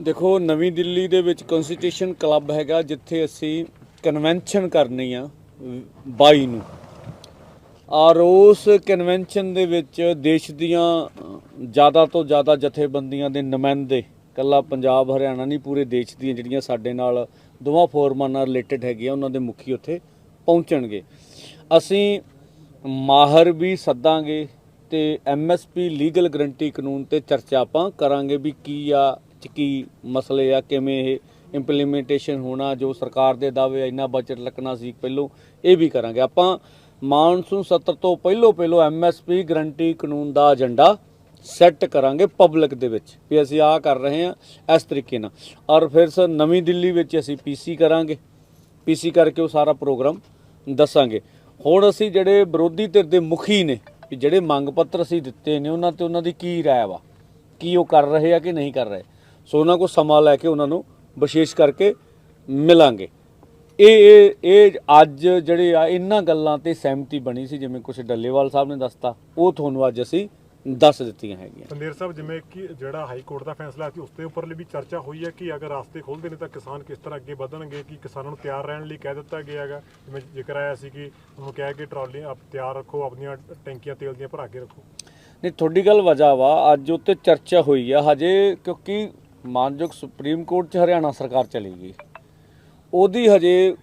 ਦੇਖੋ, ਨਵੀਂ ਦਿੱਲੀ ਦੇ ਵਿੱਚ ਕਨਸਟੀਟਿਊਸ਼ਨ ਕਲੱਬ ਹੈਗਾ, ਜਿੱਥੇ ਅਸੀਂ ਕਨਵੈਨਸ਼ਨ ਕਰਨੀ ਆ 22 ਨੂੰ। ਔਰ ਉਸ ਕਨਵੈਨਸ਼ਨ ਦੇ ਵਿੱਚ ਦੇਸ਼ ਦੀਆਂ ਜ਼ਿਆਦਾ ਤੋਂ ਜ਼ਿਆਦਾ ਜਥੇਬੰਦੀਆਂ ਦੇ ਨੁਮਾਇੰਦੇ, ਕੱਲਾ ਪੰਜਾਬ, ਹਰਿਆਣਾ ਨਹੀਂ, ਪੂਰੇ ਦੇਸ਼ ਦੀਆਂ ਜਿਹੜੀਆਂ ਸਾਡੇ ਨਾਲ ਦੋਵਾਂ ਫੋਰਮਾਂ ਨਾਲ ਰਿਲੇਟਡ ਹੈਗੀਆਂ, ਉਹਨਾਂ ਦੇ ਮੁਖੀ ਉੱਥੇ ਪਹੁੰਚਣਗੇ। ਅਸੀਂ ਮਾਹਰ ਵੀ ਸੱਦਾਂਗੇ ਤੇ ਐਮਐਸਪੀ ਲੀਗਲ ਗਰੰਟੀ ਕਾਨੂੰਨ ਤੇ ਚਰਚਾ ਆਪਾਂ ਕਰਾਂਗੇ ਵੀ ਕੀ ਆ ਚ ਕੀ ਮਸਲੇ ਆ, ਕਿਵੇਂ ਇਹ ਇੰਪਲੀਮੈਂਟੇਸ਼ਨ ਹੋਣਾ, ਜੋ ਸਰਕਾਰ ਦੇ ਦਾਅਵੇ ਇੰਨਾ ਬਜਟ ਲੱਗਣਾ ਸੀ ਪਹਿਲੋਂ, ਇਹ ਵੀ ਕਰਾਂਗੇ। ਆਪਾਂ ਮਾਨਸੂਨ ਸੱਤਰ ਤੋਂ ਪਹਿਲੋਂ ਪਹਿਲੋਂ ਐਮਐਸਪੀ ਗਰੰਟੀ ਕਾਨੂੰਨ ਦਾ ਏਜੰਡਾ ਸੈੱਟ ਕਰਾਂਗੇ ਪਬਲਿਕ ਦੇ ਵਿੱਚ, ਵੀ ਅਸੀਂ ਆਹ ਕਰ ਰਹੇ ਹਾਂ ਇਸ ਤਰੀਕੇ ਨਾਲ। ਔਰ ਫਿਰ ਸਰ ਨਵੀਂ ਦਿੱਲੀ ਵਿੱਚ ਅਸੀਂ ਪੀਸੀ ਕਰਾਂਗੇ। ਪੀਸੀ ਕਰਕੇ ਉਹ ਸਾਰਾ ਪ੍ਰੋਗਰਾਮ ਦੱਸਾਂਗੇ। ਹੁਣ ਅਸੀਂ ਜਿਹੜੇ ਵਿਰੋਧੀ ਧਿਰ ਦੇ ਮੁਖੀ ਨੇ, ਵੀ ਜਿਹੜੇ ਮੰਗ ਪੱਤਰ ਅਸੀਂ ਦਿੱਤੇ ਨੇ, ਉਹਨਾਂ ਤੇ ਉਹਨਾਂ ਦੀ ਕੀ ਰਾਏ ਵਾ? ਕੀ ਉਹ ਕਰ ਰਹੇ ਆ ਕਿ ਨਹੀਂ ਕਰ ਰਹੇ? ਸੋ ਉਹਨਾਂ ਕੋਲ ਸਮਾਂ ਲੈ ਕੇ ਉਹਨਾਂ ਨੂੰ ਵਿਸ਼ੇਸ਼ ਕਰਕੇ ਮਿਲਾਂਗੇ। ਇਹ ਇਹ ਇਹ ਅੱਜ ਜਿਹੜੇ ਆ ਇਹਨਾਂ ਗੱਲਾਂ ਤੇ ਸਹਿਮਤੀ ਬਣੀ ਸੀ ਜਿਵੇਂ ਕੁਝ ਡੱਲੇਵਾਲ ਸਾਹਿਬ ਨੇ ਦੱਸਤਾ ਉਹ ਤੁਹਾਨੂੰ ਅੱਜ ਅਸੀਂ ਦੱਸ ਦਿੱਤੀਆਂ ਹੈਗੀਆਂ। ਸੰਦੇਰ ਸਾਹਿਬ ਜਿਵੇਂ ਕਿ ਜਿਹੜਾ ਹਾਈ ਕੋਰਟ ਦਾ ਫੈਸਲਾ ਸੀ ਉਸ ਦੇ ਉੱਪਰਲੀ ਵੀ ਚਰਚਾ ਹੋਈ ਹੈ ਕਿ ਅਗਰ ਰਾਸਤੇ ਖੋਲ੍ਹਦੇ ਨੇ ਤਾਂ ਕਿਸਾਨ ਕਿਸ ਤਰ੍ਹਾਂ ਅੱਗੇ ਵਧਣਗੇ ਕਿ ਕਿਸਾਨਾਂ ਨੂੰ ਤਿਆਰ ਰਹਿਣ ਲਈ ਕਹਿ ਦਿੱਤਾ ਗਿਆ ਹੈਗਾ। ਜਿਵੇਂ ਜ਼ਿਕਰ ਆਇਆ ਸੀ ਕਿ ਉਹਨੂੰ ਕਿਹਾ ਕਿ ਟਰਾਲੀ ਆਪ ਤਿਆਰ ਰੱਖੋ ਆਪਣੀਆਂ ਟੈਂਕੀਆਂ ਤੇਲ ਦੀਆਂ ਭਰਾ ਕੇ ਰੱਖੋ। ਨਹੀਂ ਤੁਹਾਡੀ ਗੱਲ ਵਜ੍ਹਾ ਵਾ ਅੱਜ ਉੱਤੇ ਚਰਚਾ ਹੋਈ ਆ ਹਜੇ ਕਿਉਂਕਿ ਮਾਨਯੋਗ ਸੁਪਰੀਮ ਕੋਰਟ 'ਚ ਹਰਿਆਣਾ ਸਰਕਾਰ ਚਲੀ ਗਈ। ਉਹਦੀ ਹਜੇ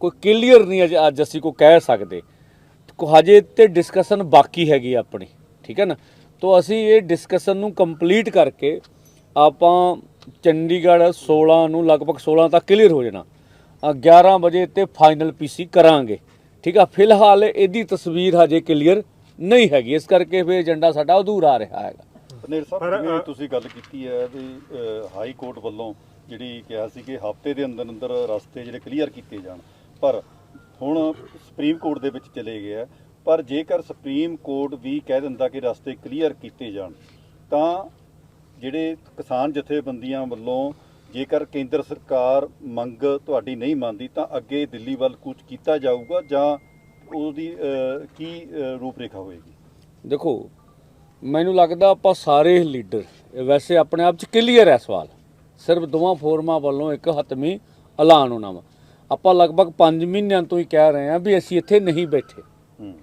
ਕੋਈ ਕਲੀਅਰ ਨਹੀਂ ਅਜੇ ਅੱਜ ਅਸੀਂ ਕੋਈ ਕਹਿ ਸਕਦੇ। ਹਜੇ ਤੇ ਡਿਸਕਸ਼ਨ ਬਾਕੀ ਹੈਗੀ ਆਪਣੀ ਠੀਕ ਹੈ ਨਾ? ਤੋਂ ਅਸੀਂ ਇਹ ਡਿਸਕਸ਼ਨ ਨੂੰ ਕੰਪਲੀਟ ਕਰਕੇ ਆਪਾਂ ਚੰਡੀਗੜ੍ਹ 16 ਨੂੰ ਲਗਭਗ 16 ਤੱਕ ਕਲੀਅਰ ਹੋ ਜਾਣਾ। ਅ, 11 ਵਜੇ ਤੇ ਫਾਈਨਲ ਪੀਸੀ ਕਰਾਂਗੇ ਠੀਕ ਆ? ਫਿਲਹਾਲ ਇਹਦੀ ਤਸਵੀਰ ਹਜੇ ਕਲੀਅਰ ਨਹੀਂ ਹੈਗੀ। ਇਸ ਕਰਕੇ ਫਿਰ ਏਜੰਡਾ ਸਾਡਾ ਅਧੂਰਾ ਰਿਹਾ ਹੈਗਾ। ਪਨੇਰ ਸਾਹਿਬ ਜਿਵੇਂ ਤੁਸੀਂ ਗੱਲ ਕੀਤੀ ਹੈ ਵੀ ਹਾਈ ਕੋਰਟ ਵੱਲੋਂ ਜਿਹੜੀ ਕਿਹਾ ਸੀ ਕਿ ਹਫ਼ਤੇ ਦੇ ਅੰਦਰ ਅੰਦਰ ਰਸਤੇ ਜਿਹੜੇ ਕਲੀਅਰ ਕੀਤੇ ਜਾਣ ਪਰ ਹੁਣ ਸੁਪਰੀਮ ਕੋਰਟ ਦੇ ਵਿੱਚ ਚਲੇ ਗਏ ਆ। ਪਰ ਜੇਕਰ ਸੁਪਰੀਮ ਕੋਰਟ ਵੀ ਕਹਿ ਦਿੰਦਾ ਕਿ ਰਸਤੇ ਕਲੀਅਰ ਕੀਤੇ ਜਾਣ ਤਾਂ ਜਿਹੜੇ ਕਿਸਾਨ ਜਥੇਬੰਦੀਆਂ ਵੱਲੋਂ ਜੇਕਰ ਕੇਂਦਰ ਸਰਕਾਰ ਮੰਗ ਤੁਹਾਡੀ ਨਹੀਂ ਮੰਨਦੀ ਤਾਂ ਅੱਗੇ ਦਿੱਲੀ ਵੱਲ ਕੁਝ ਕੀਤਾ ਜਾਊਗਾ ਜਾਂ ਉਹਦੀ ਕੀ ਰੂਪਰੇਖਾ ਹੋਏਗੀ? ਦੇਖੋ ਮੈਨੂੰ ਲੱਗਦਾ ਆਪਾਂ ਸਾਰੇ ਲੀਡਰ ਵੈਸੇ ਆਪਣੇ ਆਪ ਚ ਕਲੀਅਰ ਹੈ ਸਵਾਲ। ਸਿਰਫ ਦੋਵਾਂ ਫੋਰਮਾਂ ਵੱਲੋਂ ਇੱਕ ਹਤਮੀ ਐਲਾਨ ਹੋਣਾ ਵਾ। ਆਪਾਂ ਲਗਭਗ 5 ਮਹੀਨਿਆਂ ਤੋਂ ਹੀ ਕਹਿ ਰਹੇ ਹਾਂ ਵੀ ਅਸੀਂ ਇੱਥੇ ਨਹੀਂ ਬੈਠੇ। ਹੂੰ।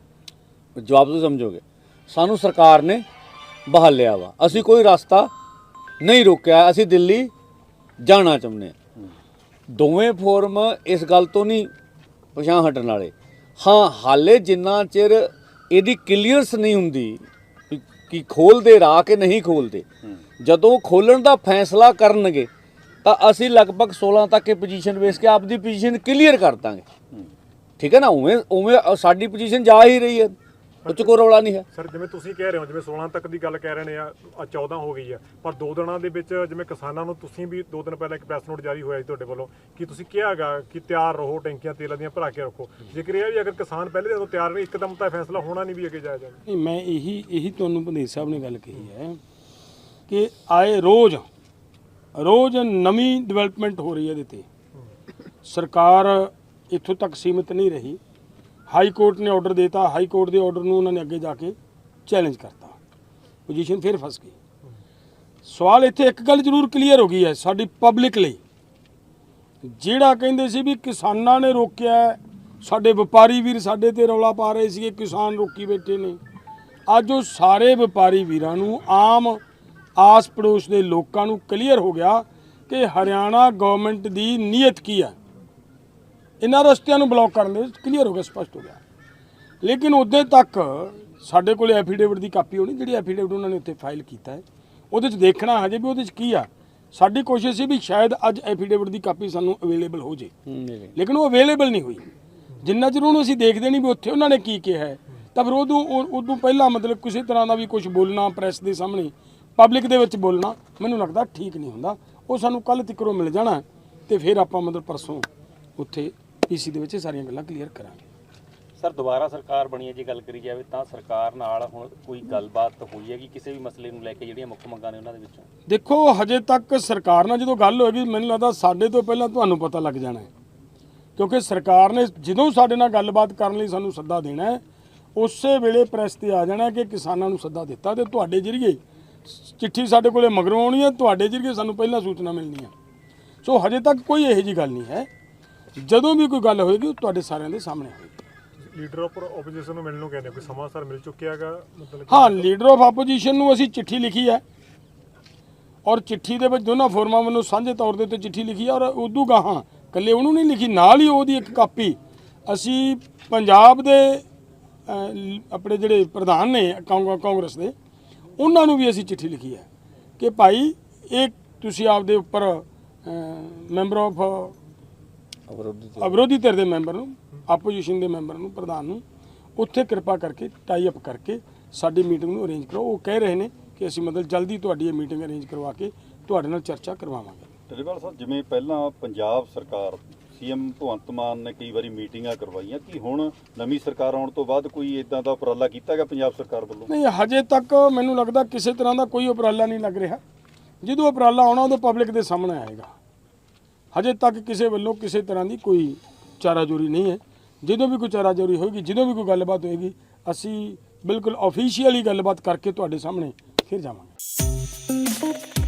ਜਵਾਬ ਤੁਸੀਂ ਸਮਝੋਗੇ? ਸਾਨੂੰ ਸਰਕਾਰ ਨੇ ਬਹਾਲਿਆ ਵਾ। ਅਸੀਂ ਕੋਈ ਰਸਤਾ ਨਹੀਂ ਰੋਕਿਆ ਅਸੀਂ ਦਿੱਲੀ ਜਾਣਾ ਚਾਹੁੰਦੇ ਦੋਵੇਂ ਫੋਰਮ ਇਸ ਗੱਲ ਤੋਂ ਨਹੀਂ ਪਛਾਣ ਹਟਣ ਵਾਲੇ। ਹਾਂ ਹਾਲੇ ਜਿੰਨਾ ਚਿਰ ਇਹਦੀ ਕਲੀਅਰਸ ਨਹੀਂ ਹੁੰਦੀ ਕਿ ਖੋਲਦੇ ਰਾਹ ਕਿ ਨਹੀਂ ਖੋਲਦੇ। ਜਦੋਂ ਖੋਲਣ ਦਾ ਫੈਸਲਾ ਕਰਨਗੇ ਤਾਂ ਅਸੀਂ ਲਗਭਗ 16 ਤੱਕ ਇਹ ਪੋਜੀਸ਼ਨ ਵੇਚ ਕੇ ਆਪਦੀ ਪੋਜੀਸ਼ਨ ਕਲੀਅਰ ਕਰ ਦਾਂਗੇ। ਠੀਕ ਹੈ ਨਾ? ਉਵੇਂ ਉਵੇਂ ਸਾਡੀ ਪੋਜੀਸ਼ਨ ਜਾ ਹੀ ਰਹੀ ਹੈ। ਉਹ 'ਚ ਕੋਈ ਰੌਲਾ ਨਹੀਂ ਹੈ। ਸਰ ਜਿਵੇਂ ਤੁਸੀਂ ਕਹਿ ਰਹੇ ਹੋ ਜਿਵੇਂ 16 ਤੱਕ ਦੀ ਗੱਲ ਕਹਿ ਰਹੇ ਨੇ ਆ ਆ 14 ਹੋ ਗਈ ਆ। ਪਰ ਦੋ ਦਿਨਾਂ ਦੇ ਵਿੱਚ ਜਿਵੇਂ ਕਿਸਾਨਾਂ ਨੂੰ ਤੁਸੀਂ ਵੀ ਦੋ ਦਿਨ ਪਹਿਲਾਂ ਇੱਕ ਪ੍ਰੈਸ ਨੋਟ ਜਾਰੀ ਹੋਇਆ ਸੀ ਤੁਹਾਡੇ ਵੱਲੋਂ ਕਿ ਤੁਸੀਂ ਕਿਹਾਗਾ ਕਿ ਤਿਆਰ ਰਹੋ ਟੈਂਕੀਆਂ ਤੇਲਾਂ ਦੀਆਂ ਭਰਾ ਕੇ ਰੱਖੋ। ਜ਼ਿਕਰ ਇਹ ਵੀ ਅਗਰ ਕਿਸਾਨ ਪਹਿਲੇ ਦਿਨੋਂ ਤਿਆਰ ਨਹੀਂ ਇੱਕਦਮ ਤਾਂ ਫੈਸਲਾ ਹੋਣਾ ਨਹੀਂ ਵੀ ਅੱਗੇ ਜਾਇਆ ਜਾਵੇ। ਨਹੀਂ ਮੈਂ ਇਹੀ ਇਹੀ ਤੁਹਾਨੂੰ ਭੰਦੇਰ ਸਾਹਿਬ ਨੇ ਗੱਲ ਕਹੀ ਹੈ ਕਿ ਆਏ ਰੋਜ਼ ਰੋਜ਼ ਨਵੀਂ ਡਿਵੈਲਪਮੈਂਟ ਹੋ ਰਹੀ ਹੈ ਇਹਦੇ ਤੇ। ਸਰਕਾਰ ਇੱਥੋਂ ਤੱਕ ਸੀਮਿਤ ਨਹੀਂ ਰਹੀ। ਹਾਈ ਕੋਰਟ ਨੇ ਆਰਡਰ ਦਿੱਤਾ, ਹਾਈ ਕੋਰਟ ਦੇ ਆਰਡਰ ਨੂੰ ਉਹਨਾਂ ਨੇ ਅੱਗੇ ਜਾ ਕੇ ਚੈਲੰਜ ਕਰਤਾ। ਪੋਜੀਸ਼ਨ ਫਿਰ ਫਸ ਗਈ। ਸਵਾਲ ਇੱਥੇ ਇੱਕ ਗੱਲ ਜ਼ਰੂਰ ਕਲੀਅਰ ਹੋ ਗਈ ਹੈ ਸਾਡੀ ਪਬਲਿਕ ਲਈ। ਜਿਹੜਾ ਕਹਿੰਦੇ ਸੀ ਵੀ ਕਿਸਾਨਾਂ ਨੇ ਰੋਕਿਆ ਸਾਡੇ ਵਪਾਰੀ ਵੀਰ ਸਾਡੇ ਤੇ ਰੌਲਾ ਪਾ ਰਹੇ ਸੀਗੇ, ਕਿਸਾਨ ਰੋਕੀ ਬੈਠੇ ਨੇ। ਅੱਜ ਉਹ ਸਾਰੇ ਵਪਾਰੀ ਵੀਰਾਂ ਨੂੰ, ਆਮ ਆਸ ਪੜੋਸ ਦੇ ਲੋਕਾਂ ਨੂੰ ਕਲੀਅਰ ਹੋ ਗਿਆ ਕਿ ਹਰਿਆਣਾ ਗਵਰਨਮੈਂਟ ਦੀ ਨੀਅਤ ਕੀ ਹੈ। ਇਹਨਾਂ ਰਸਤਿਆਂ ਨੂੰ ਬਲੌਕ ਕਰਨ ਦੇ ਕਲੀਅਰ ਹੋ ਗਿਆ ਸਪਸ਼ਟ ਹੋ ਗਿਆ। ਲੇਕਿਨ ਉਦੋਂ ਤੱਕ ਸਾਡੇ ਕੋਲੇ ਐਫੀਡੇਵਿਟ ਦੀ ਕਾਪੀ ਹੋਣੀ ਜਿਹੜੀ ਐਫੀਡੇਵਿਟ ਉਹਨਾਂ ਨੇ ਉੱਥੇ ਫਾਈਲ ਕੀਤਾ ਹੈ ਉਹਦੇ 'ਚ ਦੇਖਣਾ ਹਜੇ ਵੀ ਉਹਦੇ 'ਚ ਕੀ ਆ। ਸਾਡੀ ਕੋਸ਼ਿਸ਼ ਸੀ ਵੀ ਸ਼ਾਇਦ ਅੱਜ ਐਫੀਡੇਵਿਟ ਦੀ ਕਾਪੀ ਸਾਨੂੰ ਅਵੇਲੇਬਲ ਹੋ ਜੇ। ਲੇਕਿਨ ਉਹ ਅਵੇਲੇਬਲ ਨਹੀਂ ਹੋਈ। ਜਿੰਨਾ ਚਿਰ ਉਹਨੂੰ ਅਸੀਂ ਦੇਖਦੇ ਨਹੀਂ ਵੀ ਉੱਥੇ ਉਹਨਾਂ ਨੇ ਕੀ ਕਿਹਾ ਹੈ ਤਾਂ ਫਿਰ ਉਦੋਂ ਉਹ- ਉਦੋਂ ਪਹਿਲਾਂ ਮਤਲਬ ਕਿਸੇ ਤਰ੍ਹਾਂ ਦਾ ਵੀ ਕੁਝ ਬੋਲਣਾ ਪ੍ਰੈਸ ਦੇ ਸਾਹਮਣੇ ਪਬਲਿਕ ਦੇ ਵਿੱਚ ਬੋਲਣਾ ਮੈਨੂੰ ਲੱਗਦਾ ਠੀਕ ਨਹੀਂ ਹੁੰਦਾ। ਉਹ ਸਾਨੂੰ ਕੱਲ ਤਿੱਕਰੋਂ ਮਿਲ ਜਾਣਾ ਤੇ ਫਿਰ ਆਪਾਂ ਮਤਲਬ ਪਰਸੋਂ ਉੱਥੇ ਪੀਸੀ ਦੇ ਵਿੱਚ ਇਹ ਸਾਰੀਆਂ ਗੱਲਾਂ ਕਲੀਅਰ ਕਰਾਂਗੇ। ਸਰ ਦੁਬਾਰਾ ਸਰਕਾਰ ਬਣੀ ਹੈ ਜੇ ਗੱਲ ਕਰੀ ਜਾਵੇ ਤਾਂ ਸਰਕਾਰ ਨਾਲ ਹੁਣ ਕੋਈ ਗੱਲਬਾਤ ਹੋਈ ਹੈ ਕਿ ਕਿਸੇ ਵੀ ਮਸਲੇ ਨੂੰ ਲੈ ਕੇ ਜਿਹੜੀਆਂ ਮੁੱਖ ਮੰਗਾਂ ਨੇ ਉਹਨਾਂ ਦੇ ਵਿੱਚੋਂ? ਦੇਖੋ ਹਜੇ ਤੱਕ ਸਰਕਾਰ ਨਾਲ ਜਦੋਂ ਗੱਲ ਹੋਏਗੀ ਮੈਨੂੰ ਲੱਗਦਾ ਸਾਡੇ ਤੋਂ ਪਹਿਲਾਂ ਤੁਹਾਨੂੰ ਪਤਾ ਲੱਗ ਜਾਣਾ ਹੈ। ਕਿਉਂਕਿ ਸਰਕਾਰ ਨੇ ਜਦੋਂ ਸਾਡੇ ਨਾਲ ਗੱਲਬਾਤ ਕਰਨ ਲਈ ਸਾਨੂੰ ਸੱਦਾ ਦੇਣਾ ਹੈ ਉਸੇ ਵੇਲੇ ਪ੍ਰੈਸ ਤੇ ਆ ਜਾਣਾ ਕਿ ਕਿਸਾਨਾਂ ਨੂੰ ਸੱਦਾ ਦਿੱਤਾ ਤੇ ਤੁਹਾਡੇ ਜਰੀਏ ਚਿੱਠੀ ਸਾਡੇ ਕੋਲੇ ਮਗਰੋਂ ਆਉਣੀ ਹੈ ਤੁਹਾਡੇ ਜਰੀਏ ਸਾਨੂੰ ਪਹਿਲਾਂ ਸੂਚਨਾ ਮਿਲਣੀ ਹੈ। ਸੋ ਹਜੇ ਤੱਕ ਕੋਈ ਇਹੋ ਜੀ ਗੱਲ ਨਹੀਂ ਹੈ। ਜਦੋਂ ਵੀ ਕੋਈ ਗੱਲ ਹੋਏਗੀ ਉਹ ਤੁਹਾਡੇ ਸਾਰਿਆਂ ਦੇ ਸਾਹਮਣੇ ਹੋਏਗੀ। ਲੀਡਰ ਆਫ ਆਪੋਜੀਸ਼ਨ ਨੂੰ ਮਿਲਣ ਨੂੰ ਕਹਿੰਦੇ ਕੋਈ ਸਮਾਂ ਸਰ ਮਿਲ ਚੁੱਕਿਆ ਹੈਗਾ? ਮਤਲਬ ਕਿ- ਹਾਂ ਲੀਡਰ ਆਫ ਆਪੋਜੀਸ਼ਨ ਨੂੰ ਅਸੀਂ ਚਿੱਠੀ ਲਿਖੀ ਹੈ। ਔਰ ਚਿੱਠੀ ਦੇ ਵਿੱਚ ਦੋਨਾਂ ਫੋਰਮਾਂ ਵੱਲੋਂ ਸਾਂਝੇ ਤੌਰ ਦੇ ਉੱਤੇ ਚਿੱਠੀ ਲਿਖੀ ਹੈ। ਔਰ ਉਦੋਂ ਗਾਹਾਂ ਇਕੱਲੇ ਉਹਨੂੰ ਨਹੀਂ ਲਿਖੀ ਨਾਲ ਹੀ ਉਹਦੀ ਇੱਕ ਕਾਪੀ ਅਸੀਂ ਪੰਜਾਬ ਦੇ ਅਹ, ਲ- ਆਪਣੇ ਜਿਹੜੇ ਪ੍ਰਧਾਨ ਨੇ ਕਾਂਗ- ਕਾਂਗਰਸ ਦੇ ਉਹਨਾਂ ਨੂੰ ਵੀ ਅਸੀਂ ਚਿੱਠੀ ਲਿਖੀ ਹੈ ਕਿ ਭਾਈ ਇਹ ਤੁਸੀਂ ਆਪਦੇ ਉੱਪਰ ਮੈਂਬਰ ਆਫ ਵਿਰੋਧੀ ਧਿਰ। ਦੇ ਮੈਂਬਰ ਨੂੰ ਆਪੋਜੀਸ਼ਨ ਦੇ ਮੈਂਬਰ ਨੂੰ ਪ੍ਰਧਾਨ ਨੂੰ ਉੱਥੇ ਕਿਰਪਾ ਕਰਕੇ ਟਾਈ ਅਪ ਕਰਕੇ ਸਾਡੀ ਮੀਟਿੰਗ ਨੂੰ ਅਰੇਂਜ ਕਰੋ। ਉਹ ਕਹਿ ਰਹੇ ਨੇ ਕਿ ਅਸੀਂ ਮਤਲਬ ਜਲਦੀ ਤੁਹਾਡੀ ਇਹ ਮੀਟਿੰਗ ਅਰੇਂਜ ਕਰਵਾ ਕੇ ਤੁਹਾਡੇ ਨਾਲ ਚਰਚਾ ਕਰਵਾਵਾਂਗੇ। ਟੱਲੇਵਾਲ ਸਾਹਿਬ ਜਿਵੇਂ ਪਹਿਲਾਂ ਪੰਜਾਬ ਸਰਕਾਰ ਸੀਐਮ ਭਗਵੰਤ ਮਾਨ ਨੇ ਕਈ ਵਾਰੀ ਮੀਟਿੰਗਾਂ ਕਰਵਾਈਆਂ ਕਿ ਹੁਣ ਨਵੀਂ ਸਰਕਾਰ ਆਉਣ ਤੋਂ ਬਾਅਦ ਕੋਈ ਇਦਾਂ ਦਾ ਉਪਰਾਲਾ ਕੀਤਾ ਗਿਆ ਪੰਜਾਬ ਸਰਕਾਰ ਵੱਲੋਂ? ਨਹੀਂ ਹਜੇ ਤੱਕ ਮੈਨੂੰ ਲੱਗਦਾ ਕਿਸੇ ਤਰ੍ਹਾਂ ਦਾ ਕੋਈ ਉਪਰਾਲਾ ਨਹੀਂ ਲੱਗ ਰਿਹਾ। ਜਦੋਂ ਉਪਰਾਲਾ ਆਉਣਾ ਉਹ ਪਬਲਿਕ ਦੇ ਸਾਹਮਣੇ ਆਏਗਾ। ਹਜੇ ਤੱਕ ਕਿਸੇ ਵੱਲੋਂ ਕਿਸੇ ਤਰ੍ਹਾਂ ਦੀ ਕੋਈ ਚਾਰਾਜੋਰੀ ਨਹੀਂ ਹੈ। ਜਦੋਂ ਵੀ ਕੋਈ ਚਾਰਾਜੋਰੀ ਹੋਏਗੀ, ਜਦੋਂ ਵੀ ਕੋਈ ਗੱਲਬਾਤ ਹੋਏਗੀ, ਅਸੀਂ ਬਿਲਕੁਲ ਅਫੀਸ਼ੀਅਲੀ ਗੱਲਬਾਤ ਕਰਕੇ ਤੁਹਾਡੇ ਸਾਹਮਣੇ ਫਿਰ ਜਾਵਾਂਗੇ।